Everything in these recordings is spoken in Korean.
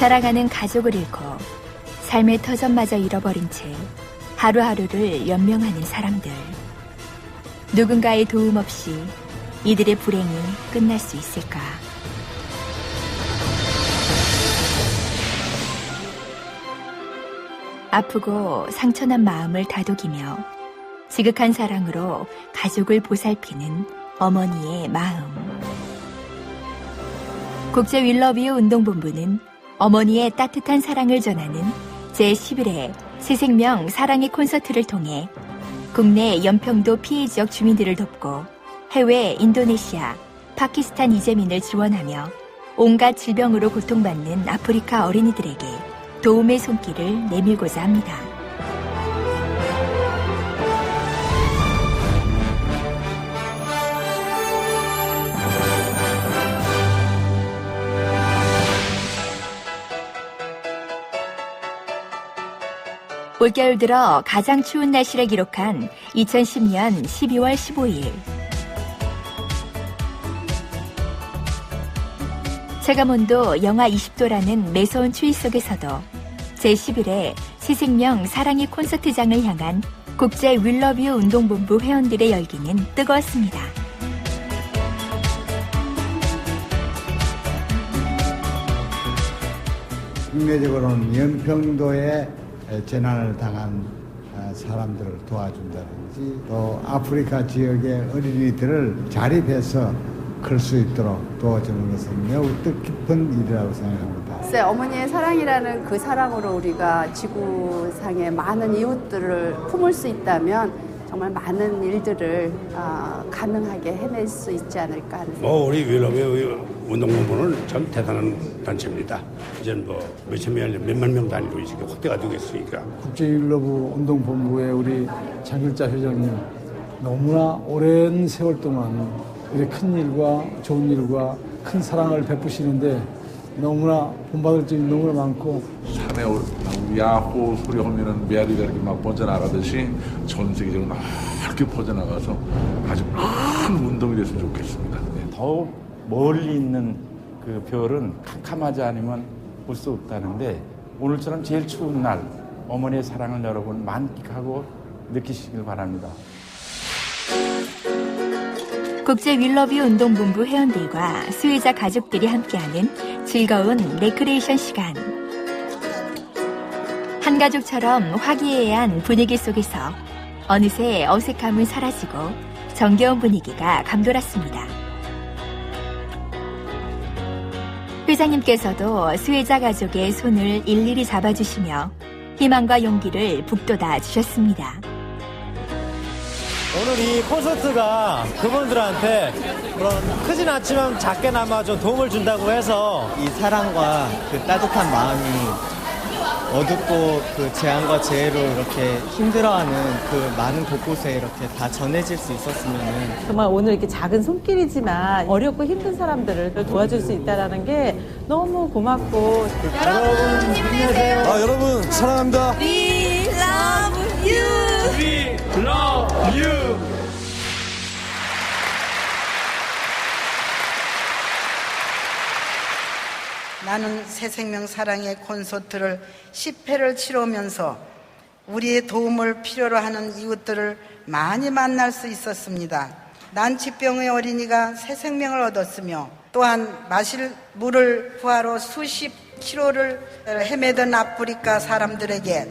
사랑하는 가족을 잃고 삶의 터전마저 잃어버린 채 하루하루를 연명하는 사람들. 누군가의 도움 없이 이들의 불행이 끝날 수 있을까? 아프고 상처난 마음을 다독이며 지극한 사랑으로 가족을 보살피는 어머니의 마음. 국제 윌러비오 운동본부는 어머니의 따뜻한 사랑을 전하는 제11회 새생명 사랑의 콘서트를 통해 국내 연평도 피해 지역 주민들을 돕고 해외 인도네시아, 파키스탄 이재민을 지원하며 온갖 질병으로 고통받는 아프리카 어린이들에게 도움의 손길을 내밀고자 합니다. 올겨울 들어 가장 추운 날씨를 기록한 2010년 12월 15일. 체감온도 영하 20도라는 매서운 추위 속에서도 제11회 새생명 사랑의 콘서트장을 향한 국제 윌러뷰 운동본부 회원들의 열기는 뜨거웠습니다. 국내적으로는 연평도에 재난을 당한 아, 사람들을 도와준다든지 또 아프리카 지역의 어린이들을 자립해서 클 수 있도록 도와주는 것은 매우 뜻깊은 일이라고 생각합니다. 글쎄, 어머니의 사랑이라는 그 사랑으로 우리가 지구상의 많은 이웃들을 품을 수 있다면 정말 많은 일들을 아, 가능하게 해낼 수 있지 않을까 하는 생각. 뭐 우리 윌러베 운동본부는 참 대단한 단체입니다. 이제는 뭐 몇천 명, 몇만 명 단위로 이제 확대가 되겠으니까 국제일러브 운동본부의 우리 장길자 회장님 너무나 오랜 세월 동안 이렇게 큰 일과 좋은 일과 큰 사랑을 베푸시는데 너무나 본받을 점이 너무나 많고 올- 야호 소리 하면은 메아리가 이렇게 막 뻗어나가듯이 전 세계적으로 넓게 퍼져나가서 아주 큰 운동이 됐으면 좋겠습니다. 네. 더 멀리 있는 그 별은 캄캄하지 않으면 볼 수 없다는데 오늘처럼 제일 추운 날 어머니의 사랑을 여러분 만끽하고 느끼시길 바랍니다. 국제 윌러뷰 운동본부 회원들과 수혜자 가족들이 함께하는 즐거운 레크레이션 시간. 한 가족처럼 화기애애한 분위기 속에서 어느새 어색함은 사라지고 정겨운 분위기가 감돌았습니다. 회장님께서도 수혜자 가족의 손을 일일이 잡아주시며 희망과 용기를 북돋아 주셨습니다. 오늘 이 콘서트가 그분들한테 그런 크진 않지만 작게나마 좀 도움을 준다고 해서 이 사랑과 그 따뜻한 마음이 어둡고 그 재앙과 재해로 이렇게 힘들어하는 그 많은 곳곳에 이렇게 다 전해질 수 있었으면은 정말 오늘 이렇게 작은 손길이지만 어렵고 힘든 사람들을 도와줄 수 있다는 게 너무 고맙고. 아, 여러분 사랑합니다. 나는 새생명 사랑의 콘서트를 10회를 치르면서 우리의 도움을 필요로 하는 이웃들을 많이 만날 수 있었습니다. 난치병의 어린이가 새 생명을 얻었으며 또한 마실 물을 구하러 수십 킬로를 헤매던 아프리카 사람들에게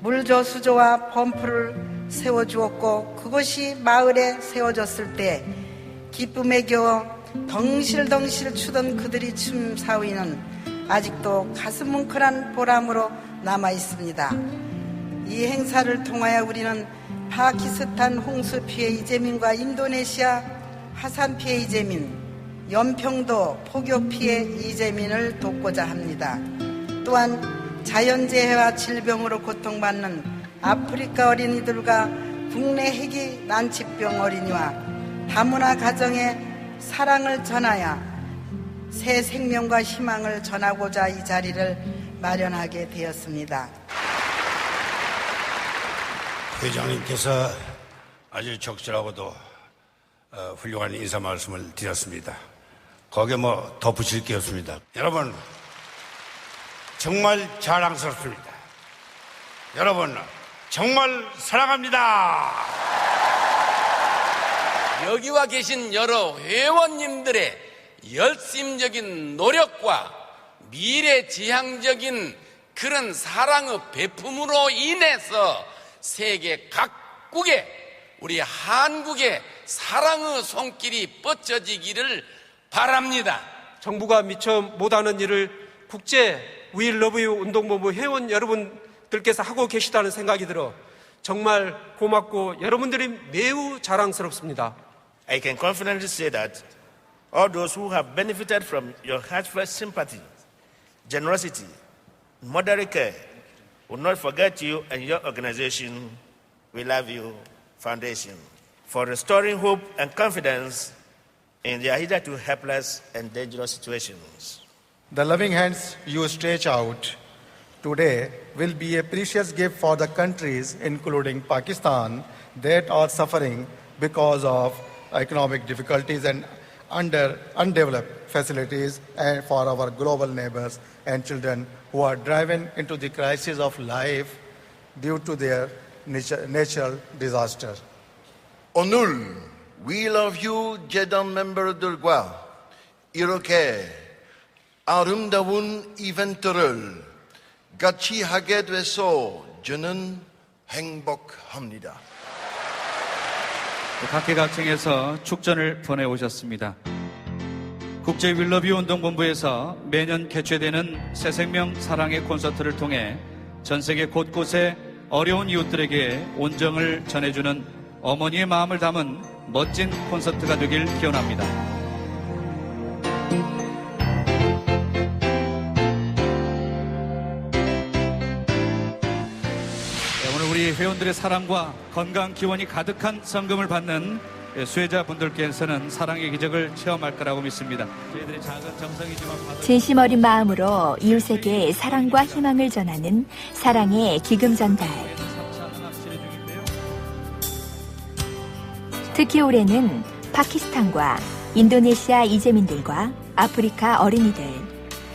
물저수조와 펌프를 세워주었고 그것이 마을에 세워졌을 때 기쁨에 겨워 덩실덩실 추던 그들이 춤 사위는 아직도 가슴 뭉클한 보람으로 남아 있습니다. 이 행사를 통하여 우리는 파키스탄 홍수 피해 이재민과 인도네시아 화산 피해 이재민, 연평도 폭염 피해 이재민을 돕고자 합니다. 또한 자연재해와 질병으로 고통받는 아프리카 어린이들과 국내 희귀 난치병 어린이와 다문화 가정에 사랑을 전하여 새 생명과 희망을 전하고자 이 자리를 마련하게 되었습니다. 회장님께서 아주 적절하고도 어, 훌륭한 인사 말씀을 드렸습니다. 거기에 뭐 덧붙일 게 없습니다. 여러분, 정말 자랑스럽습니다. 여러분, 정말 사랑합니다. 여기와 계신 여러 회원님들의 열심적인 노력과 미래지향적인 그런 사랑의 배품으로 인해서 세계 각국에 우리 한국의 사랑의 손길이 뻗쳐지기를 바랍니다. 정부가 미처 못하는 일을 국제 위일 러브유 운동본부 회원 여러분들께서 하고 계시다는 생각이 들어 정말 고맙고 여러분들이 매우 자랑스럽습니다. I can confidently say that all those who have benefited from your heartfelt sympathy, generosity, motherly care will not forget you and your organization, We Love You Foundation, for restoring hope and confidence in their hitherto helpless and dangerous situations. The loving hands you stretch out today will be a precious gift for the countries, including Pakistan, that are suffering because of economic difficulties and under undeveloped facilities and for our global neighbors and children who are driven into the crisis of life due to their natural disaster. Onul, we love you, Jedan member Durgwa, Iroke, Arumdawun Iventerul, Gachi Hagedweso, Jenen Hengbok Hamnida. 각계각층에서 축전을 보내오셨습니다. 국제 윌러뷰 운동본부에서 매년 개최되는 새생명 사랑의 콘서트를 통해 전 세계 곳곳에 어려운 이웃들에게 온정을 전해주는 어머니의 마음을 담은 멋진 콘서트가 되길 기원합니다. 회원들의 사랑과 건강 기원이 가득한 성금을 받는 수혜자분들께서는 사랑의 기적을 체험할 거라고 믿습니다. 진심 어린 마음으로 이웃에게 사랑과 희망을 전하는 사랑의 기금 전달. 특히 올해는 파키스탄과 인도네시아 이재민들과 아프리카 어린이들,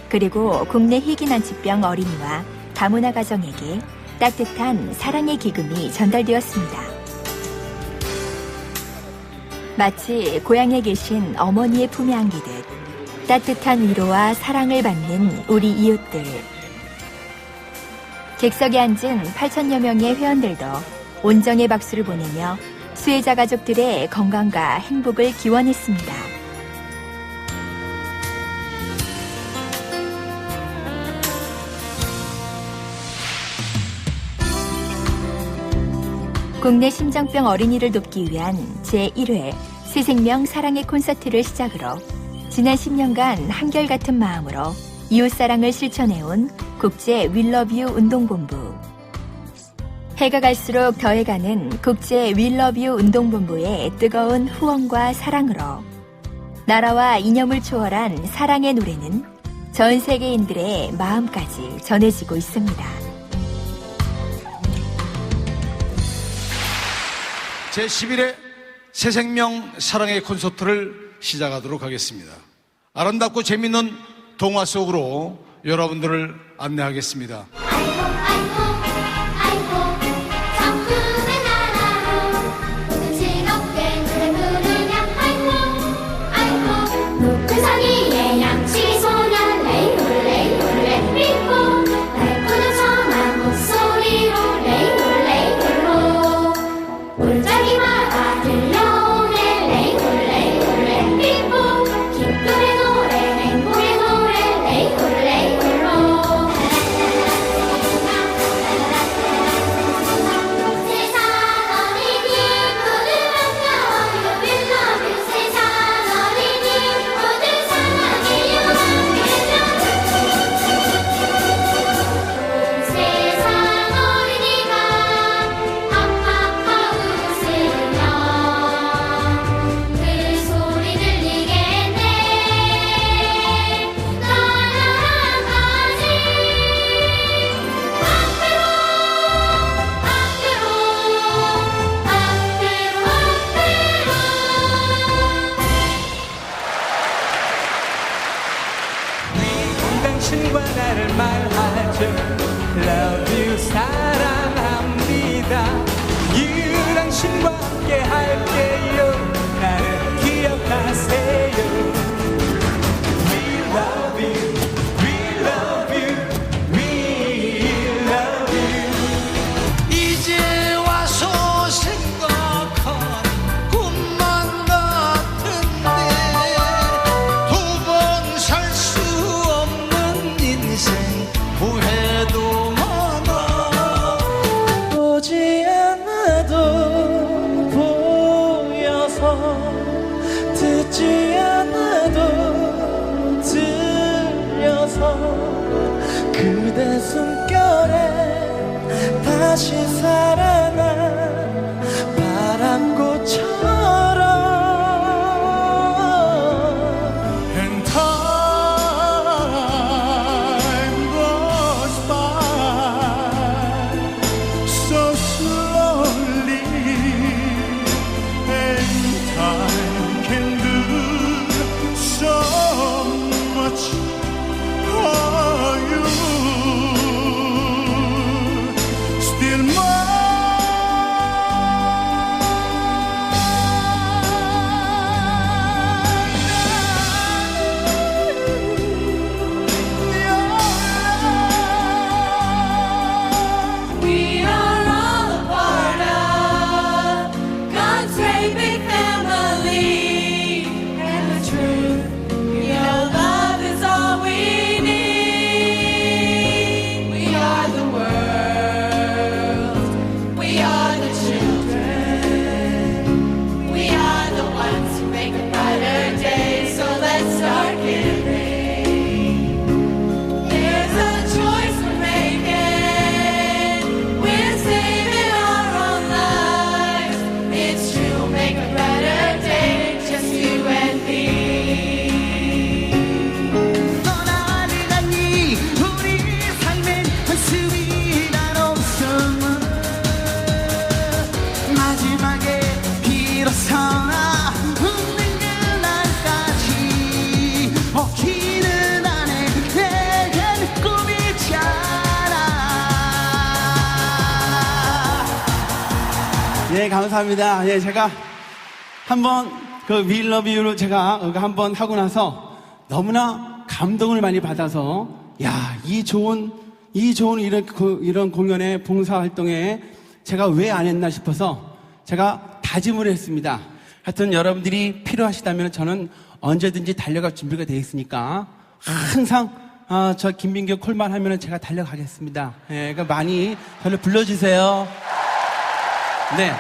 그리고 국내 희귀난치병 어린이와 다문화 가정에게 따뜻한 사랑의 기금이 전달되었습니다. 마치 고향에 계신 어머니의 품에 안기듯 따뜻한 위로와 사랑을 받는 우리 이웃들. 객석에 앉은 8천여 명의 회원들도 온정의 박수를 보내며 수혜자 가족들의 건강과 행복을 기원했습니다. 국내 심장병 어린이를 돕기 위한 제1회 새생명 사랑의 콘서트를 시작으로 지난 10년간 한결같은 마음으로 이웃사랑을 실천해온 국제 윌러뷰 운동본부. 해가 갈수록 더해가는 국제 윌러뷰 운동본부의 뜨거운 후원과 사랑으로 나라와 이념을 초월한 사랑의 노래는 전 세계인들의 마음까지 전해지고 있습니다. 제11회 새 생명 사랑의 콘서트를 시작하도록 하겠습니다. 아름답고 재밌는 동화 속으로 여러분들을 안내하겠습니다. 듣지 않아도 들려서 그대 숨결에 다시 살아난 예, 감사합니다. 예, 제가 한번 그 윌러비유를 제가 한번 하고 나서 너무나 감동을 많이 받아서 야, 이 좋은 이 좋은 이런 그- 이런 공연에 봉사 활동에 제가 왜 안 했나 싶어서 제가 다짐을 했습니다. 하여튼 여러분들이 필요하시다면 저는 언제든지 달려갈 준비가 되어 있으니까 항상 아, 저 김민규 콜만 하면 제가 달려가겠습니다. 예, 그러니까 많이 저를 불러주세요. 네.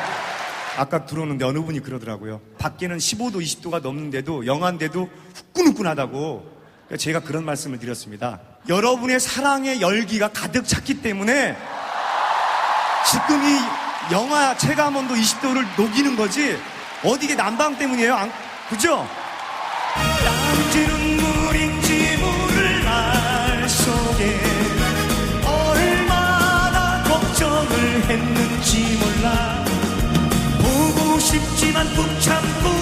아까 들어오는데 어느 분이 그러더라고요. 밖에는 15도, 20도가 넘는데도 영한데도 후끈후끈하다고. 제가 그런 말씀을 드렸습니다. 여러분의 사랑의 열기가 가득 찼기 때문에 지금 이 영하 체감온도 20도를 녹이는 거지 어디게 난방 때문이에요? 안- 그죠? 싶지만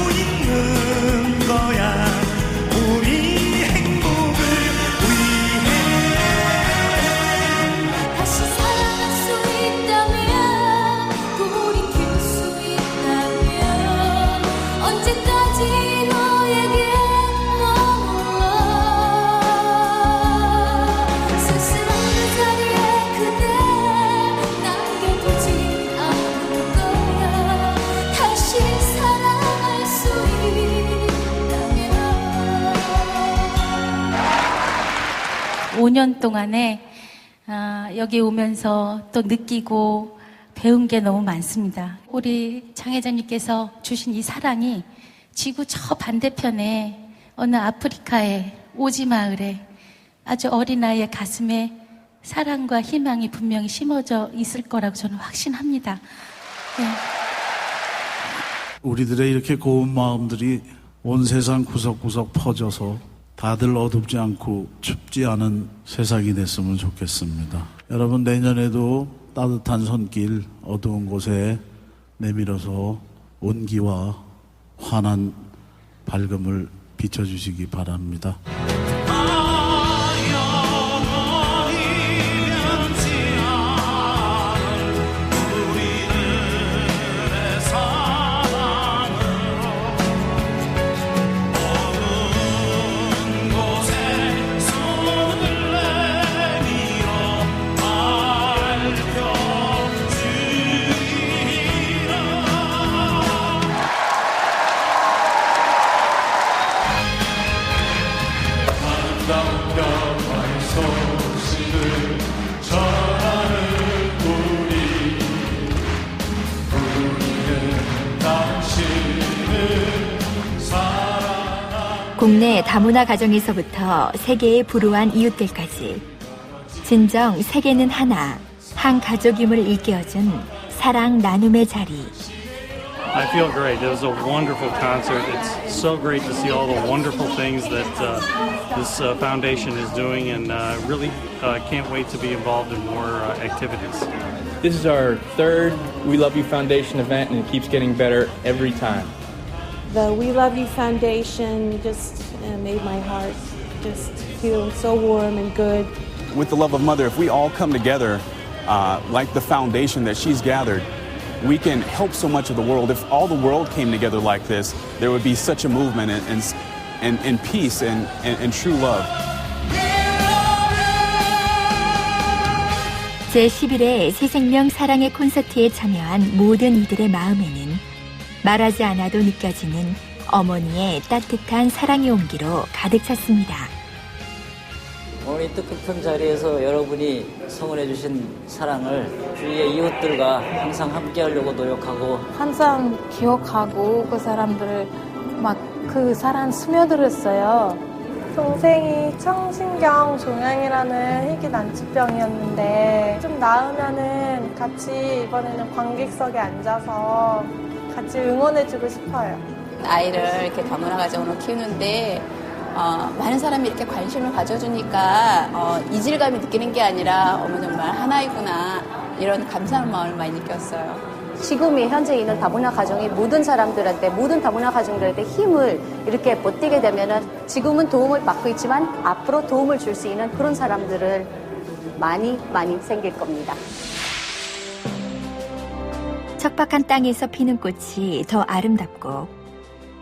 5년 동안에 아, 여기 오면서 또 느끼고 배운 게 너무 많습니다. 우리 장 회장님께서 주신 이 사랑이 지구 저 반대편에 어느 아프리카의 오지 마을에 아주 어린 아이의 가슴에 사랑과 희망이 분명히 심어져 있을 거라고 저는 확신합니다. 네. 우리들의 이렇게 고운 마음들이 온 세상 구석구석 퍼져서 다들 어둡지 않고 춥지 않은 세상이 됐으면 좋겠습니다. 여러분 내년에도 따뜻한 손길 어두운 곳에 내밀어서 온기와 환한 밝음을 비춰주시기 바랍니다. 국내 다문화 가정에서부터 세계의 불우한 이웃들까지 진정 세계는 하나 한 가족임을 일깨워준 사랑 나눔의 자리 I feel great. It was a wonderful concert. It's so great to see all the wonderful things that uh, this uh, foundation is doing, and uh, really uh, can't wait to be involved in more uh, activities. This is our third We Love You Foundation event, and it keeps getting better every time. The We Love You Foundation just uh, made my heart just feel so warm and good. with the love of mother, if we all come together uh, like the foundation that she's gathered, we can help so much of the world. If all the world came together like this, there would be such a movement and, and, and, and peace and, and, and true love. 제11회 새생명 사랑의 콘서트에 참여한 모든 이들의 마음에는 말하지 않아도 느껴지는 어머니의 따뜻한 사랑의 온기로 가득 찼습니다. 오늘 이 뜻깊은 자리에서 여러분이 성원해 주신 사랑을 주위의 이웃들과 항상 함께 하려고 노력하고 항상 기억하고 그 사람들을 막 그 사랑 스며들었어요. 동생이 청신경 종양이라는 희귀 난치병이었는데 좀 나으면은 같이 이번에는 관객석에 앉아서 같이 응원해주고 싶어요. 아이를 이렇게 다문화 가정으로 키우는데 어, 많은 사람이 이렇게 관심을 가져주니까 어, 이질감이 느끼는 게 아니라 어머 정말 하나이구나 이런 감사한 마음을 많이 느꼈어요. 지금 이 현재 있는 다문화 가정이 모든 사람들한테 모든 다문화 가정들한테 힘을 이렇게 버티게 되면은 지금은 도움을 받고 있지만 앞으로 도움을 줄 수 있는 그런 사람들을 많이 많이 생길 겁니다. 척박한 땅에서 피는 꽃이 더 아름답고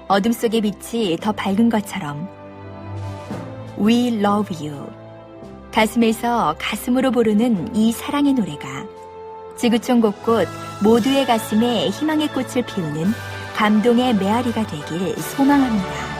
어둠 속의 빛이 더 밝은 것처럼 We love you. 가슴에서 가슴으로 부르는 이 사랑의 노래가 지구촌 곳곳 모두의 가슴에 희망의 꽃을 피우는 감동의 메아리가 되길 소망합니다.